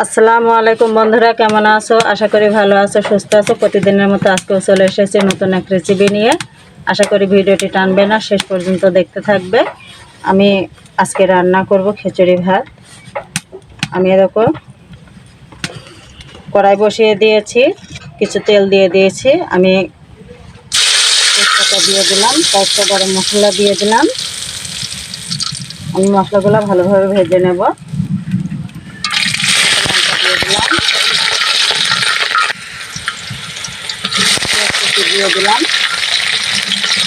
আসসালামু আলাইকুম বন্ধুরা, কেমন আছো? আশা করি ভালো আছো, সুস্থ আছো। প্রতিদিনের মতো আজকেও চলে এসেছি নতুন এক রেসিপি নিয়ে। আশা করি ভিডিওটি টানবে না, শেষ পর্যন্ত দেখতে থাকবে। আমি আজকে রান্না করব খিচুড়ি ভাত। আমি এরকম কড়াই বসিয়ে দিয়েছি, কিছু তেল দিয়ে দিয়েছি। আমি তেজপাতা দিয়ে দিলাম, কয়েকটা গরম মশলা দিয়ে দিলাম। আমি মশলাগুলো ভালোভাবে ভেজে নেব লঙ্কা দিয়ে দিলাম পেঁয়াজ কুচি দিয়ে দিলাম।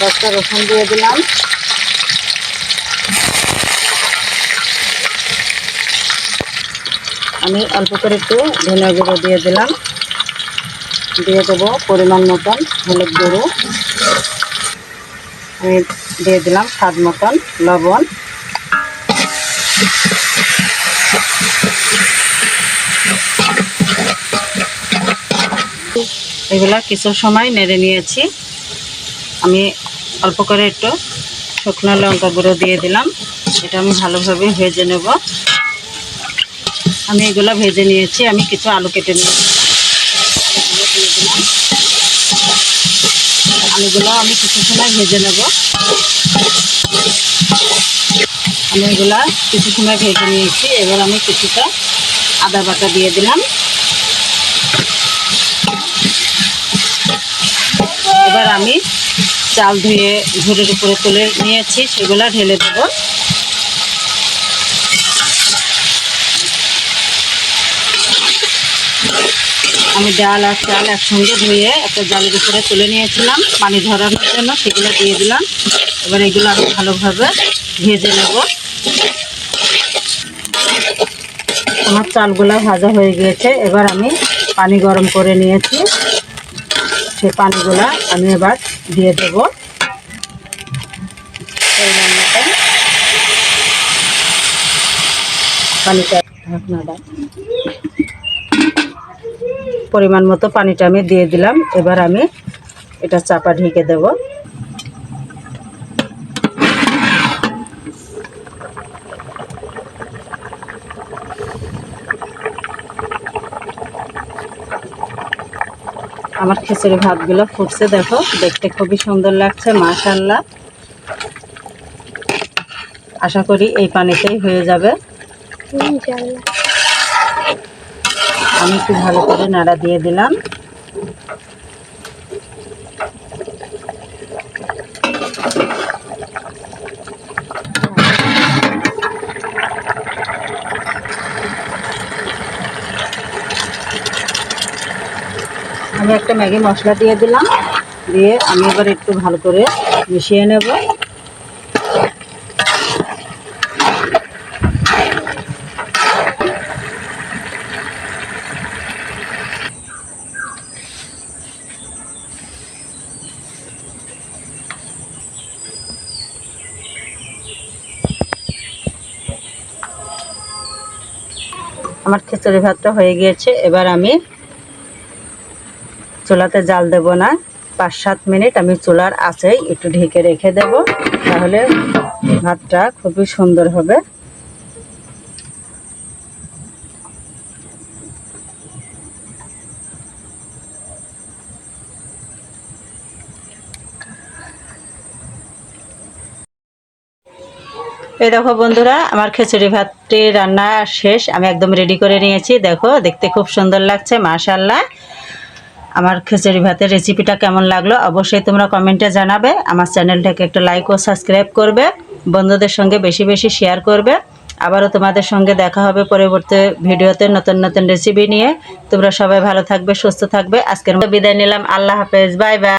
দশটা রসুন দিয়ে দিলাম। আমি অল্প করে একটু ধনে গুঁড়ো দিয়ে দিলাম। দিয়ে দেবো পরিমাণ মতন হলুদ গুঁড়ো। আমি দিয়ে দিলাম স্বাদ মতন লবণ। এগুলা কিছু সময় নেড়ে নিয়েছি। আমি অল্প করে একটু শুকনো লঙ্কা গুঁড়ো দিয়ে দিলাম। এটা আমি ভালোভাবে ভেজে নেব। আমি এগুলা ভেজে নিয়েছি। আমি কিছু আলু কেটে নিয়েছি। আলুগুলো আমি কিছু সময় ভেজে নেব। আমি এগুলা কিছু সময় ভেজে নিয়েছি। এবার আমি কিছুটা আদা বাটা দিয়ে দিলাম এবার আমি চাল ধুয়ে ঝুড়ির উপরে তুলে নিয়েছি, সেগুলো ঢেলে দেবো। আমি ডাল আর চাল একসঙ্গে ধুয়ে একটা জালের উপরে তুলে নিয়েছিলাম, পানি ধরানোর জন্য সেগুলো দিয়ে দিলাম। এবার এগুলো আমি ভালোভাবে ভেজে নেব। আমার চালগুলো ভাজা হয়ে গিয়েছে, এবার আমি পানি গরম করে নিয়েছি। সেই পানিগুলা আমি এবার দিয়ে দেব। পানিটা পরিমাণ মতো পানিটা আমি দিয়ে দিলাম। এবার আমি এটা চাপা ঢেকে দেব। আমার খিচুড়ি ভাতগুলো ফুটছে দেখো। দেখতে খুবই সুন্দর লাগছে মাশাল্লাহ আশা করি এই পানিতেই হয়ে যাবে। আমি একটু ভালো করে নাড়া দিয়ে দিলাম। আমি একটা ম্যাগি মশলা দিয়ে দিলাম। দিয়ে আমি এবার একটু ভালো করে মিশিয়ে নেব। আমার খিচুড়ি ভাতটা হয়ে গিয়েছে। এবার আমি চুলাতে জাল দেব না। পাঁচ সাত মিনিট আমি চুলার আঁচেই একটু ঢেকে রেখে দেব। তাহলে ভাতটা খুবই সুন্দর হবে। এই দেখো বন্ধুরা, আমার খিচুড়ি ভাতটি রান্না শেষ। আমি একদম রেডি করে নিয়েছি। দেখো, দেখতে খুব সুন্দর লাগছে মাশাল্লাহ আমার খিচুড়ি ভাতের রেসিপিটা কেমন লাগল অবশ্যই তোমরা কমেন্টে জানাবে। আমার চ্যানেলটাকে একটা লাইক ও সাবস্ক্রাইব করবে, বন্ধুদের সঙ্গে বেশি বেশি শেয়ার করবে। আবারও তোমাদের সঙ্গে দেখা হবে পরবর্তী ভিডিওতে নতুন নতুন রেসিপি নিয়ে। তোমরা সবাই ভালো থাকবে, সুস্থ থাকবে। আজকের মতো বিদায় নিলাম। আল্লাহ হাফেজ। Bye bye